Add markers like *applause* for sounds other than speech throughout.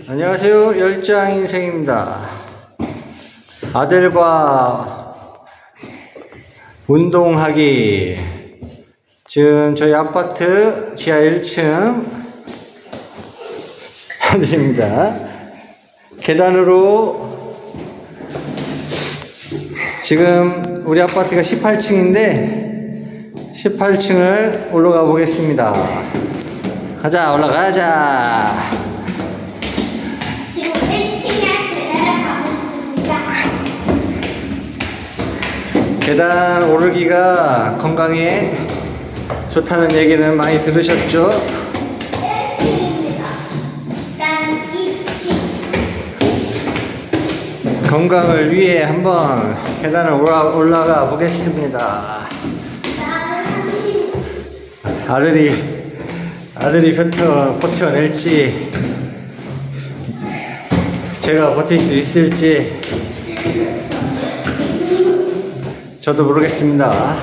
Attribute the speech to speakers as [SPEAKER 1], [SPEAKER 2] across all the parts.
[SPEAKER 1] 안녕하세요. 열장 인생입니다. 아들과 운동하기. 지금 저희 아파트 지하 1층 *laughs* 아들입니다. 계단으로 지금 우리 아파트가 18층인데 18층을 올라가 보겠습니다. 가자, 올라가자.
[SPEAKER 2] 지금 1층에 계단을 가고 있습니다.
[SPEAKER 1] 계단 오르기가 건강에 좋다는 얘기는 많이 들으셨죠?
[SPEAKER 2] 1층입니다. 일단 2층.
[SPEAKER 1] 건강을 위해 한번 계단을 올라, 올라가 보겠습니다. 아들이, 아들이 버텨, 버텨낼지, 제가 버틸 수 있을지, 저도 모르겠습니다.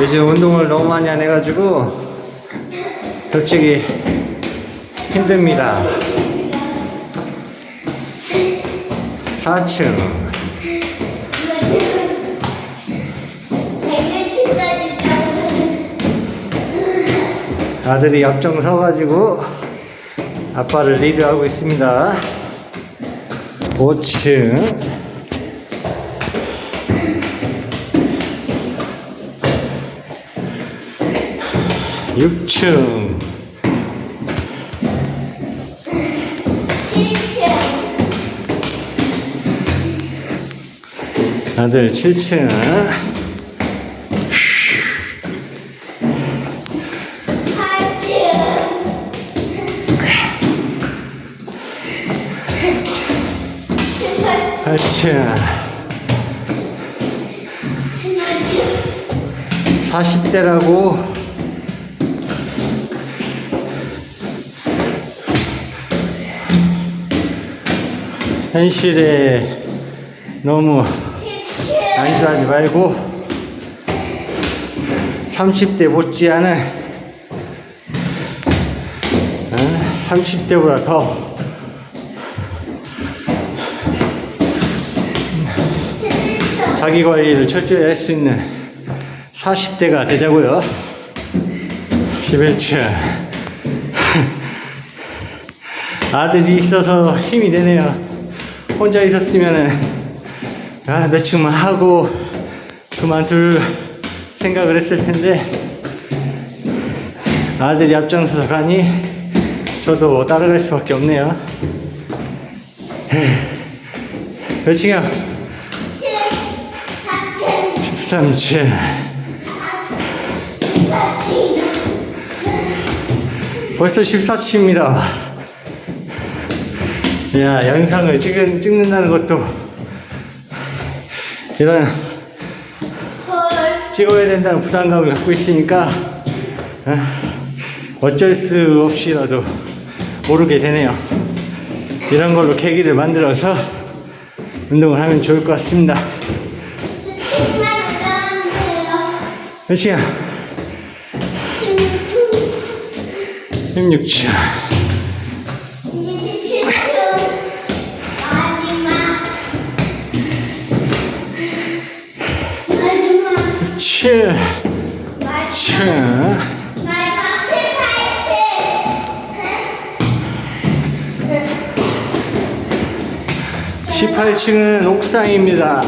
[SPEAKER 1] 요즘 운동을 너무 많이 안 해가지고, 솔직히 힘듭니다. 4층.
[SPEAKER 2] 100층까지
[SPEAKER 1] 아들이 앞장 서가지고 아빠를 리드하고 있습니다. 5층. 육층
[SPEAKER 2] 7층.
[SPEAKER 1] 아들 7층.
[SPEAKER 2] 8층.
[SPEAKER 1] 8층. 40대라고 현실에 너무 안주하지 말고 30대 못지않은 어? 30대보다 더 자기 관리를 철저히 할 수 있는 40대가 되자고요. 11층. 아들이 있어서 힘이 되네요. 혼자 있었으면은, 아, 몇 층만 하고 그만둘 생각을 했을 텐데, 아들이 앞장서서 가니, 저도 따라갈 수밖에 없네요. 몇 층이야? 13층. 벌써 14층입니다. 야 영상을 찍은, 찍는다는 것도 이런 찍어야 된다는 부담감을 갖고 있으니까 어, 어쩔 수 없이라도 모르게 되네요. 이런 걸로 계기를 만들어서 운동을 하면 좋을 것 같습니다. 몇 시간? 16초 7 7 18층은 옥상입니다.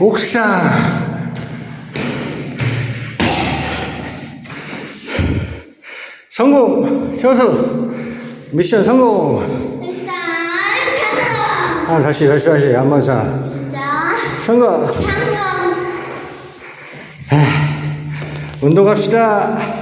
[SPEAKER 1] 옥상. 성공. 셔서. 세워서 미션 성공! 아, 다시, 다시, 다시. 한번 더. 성공! 운동합시다.